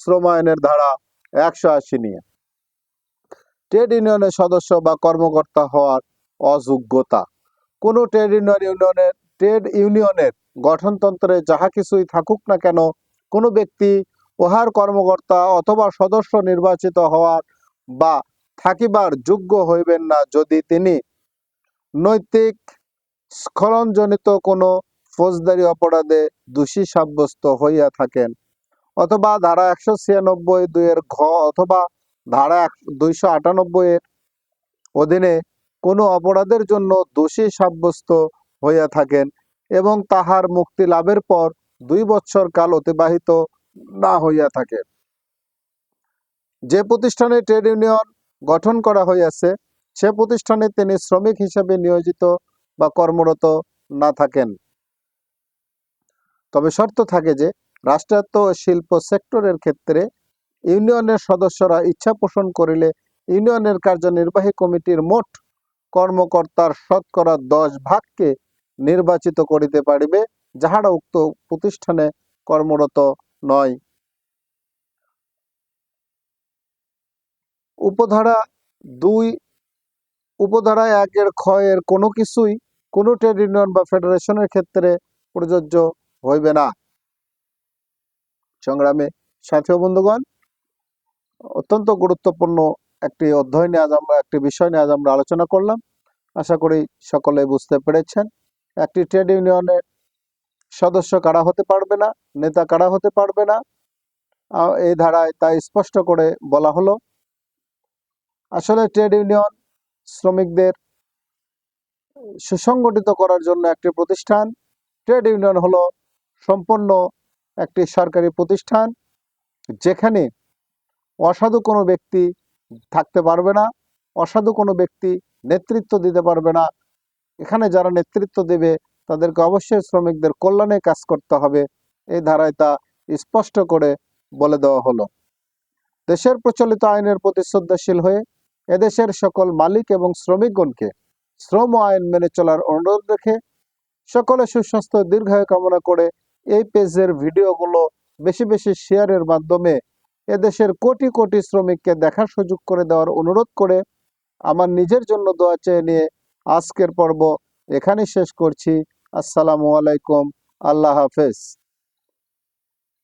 শ্রম আইনের ধারা একশো আশি নিয়ে। ট্রেড ইউনিয়নের সদস্য বা কর্মকর্তা হওয়ার অযোগ্যতা। কোনো ট্রেড ইউনিয়ন ইউনিয়নের, ট্রেড ইউনিয়নের গঠনতন্ত্রে যাহা কিছুই থাকুক না কেন, কোনো ব্যক্তি, উহার কর্মকর্তা অথবা সদস্য নির্বাচিত হওয়ার বা থাকিবার যোগ্য হইবেন না যদি তিনি নৈতিক স্খলনজনিত কোনো ফৌজদারি অপরাধে দোষী সাব্যস্ত হইয়া থাকেন। অথবা ধারা একশো ছিয়ানব্বই দুইয়ের ঘ অথবা ধারা এক দুইশো আটানব্বই এর অধীনে কোনো অপরাধের জন্য দোষী সাব্যস্ত হইয়া থাকেন এবং তাহার মুক্তি লাভের পর দুই বছর কাল অতিবাহিত না হইয়া থাকে। যে প্রতিষ্ঠানে ট্রেড ইউনিয়ন গঠন করা হইয়াছে, সে প্রতিষ্ঠানে তিনি শ্রমিক হিসেবে নিয়োজিত বা কর্মরত না থাকেন। তবে শর্ত থাকে যে রাষ্ট্রায়ত্ত শিল্প সেক্টরের ক্ষেত্রে ইউনিয়নের সদস্যরা ইচ্ছা পোষণ করিলে ইউনিয়নের কার্যনির্বাহী কমিটির মোট কর্মকর্তার শতকরা দশ ভাগকে নির্বাচিত করিতে পারিবে, যাহারা উক্ত প্রতিষ্ঠানে কর্মরত নয়। উপধারা দুই, উপধারা একের ক্ষয়ের কোনো কিছুই কোনো ট্রেড ইউনিয়ন বা ফেডারেশনের ক্ষেত্রে প্রযোজ্য হইবে না। সংগ্রামে। সাথী ও বন্ধুগণ, অত্যন্ত গুরুত্বপূর্ণ একটি অধ্যয়ন নিয়ে আজ আমরা, একটি বিষয় নিয়ে আজ আমরা আলোচনা করলাম। আশা করি সকলে বুঝতে পেরেছেন। একটি ট্রেড ইউনিয়নের সদস্য কারা হতে পারবে না, নেতা কারা হতে পারবে না এই ধারায় তা স্পষ্ট করে বলা হলো। আসলে ট্রেড ইউনিয়ন শ্রমিকদের সুসংগঠিত করার জন্য একটি প্রতিষ্ঠান। ট্রেড ইউনিয়ন হলো সম্পূর্ণ একটি সরকারি প্রতিষ্ঠান যেখানে অসাধু কোনো ব্যক্তি থাকতে পারবে না, অসাধু কোনো ব্যক্তি নেতৃত্ব দিতে পারবে না। এখানে যারা নেতৃত্ব দেবে, তাদেরকে অবশ্যই শ্রমিকদের কল্যাণে কাজ করতে হবে। এই ধারায় তা স্পষ্ট করে বলে দেওয়া হলো। দেশের প্রচলিত আইনের প্রতি শ্রদ্ধাশীল হয়ে এদেশের সকল মালিক এবং শ্রমিকগণকে শ্রম আইন মেনে চলার অনুরোধ রেখে সকলে সুস্বাস্থ্য দীর্ঘায়ু কামনা করে এই পেজের ভিডিওগুলো বেশি বেশি শেয়ারের মাধ্যমে এদেশের কোটি কোটি শ্রমিককে দেখার সুযোগ করে দেওয়ার অনুরোধ করে আমার নিজের জন্য দোয়া চেয়ে নিয়ে আজকের পর্ব এখানে শেষ করছি। আসসালামু আলাইকুম। আল্লাহ হাফেজ।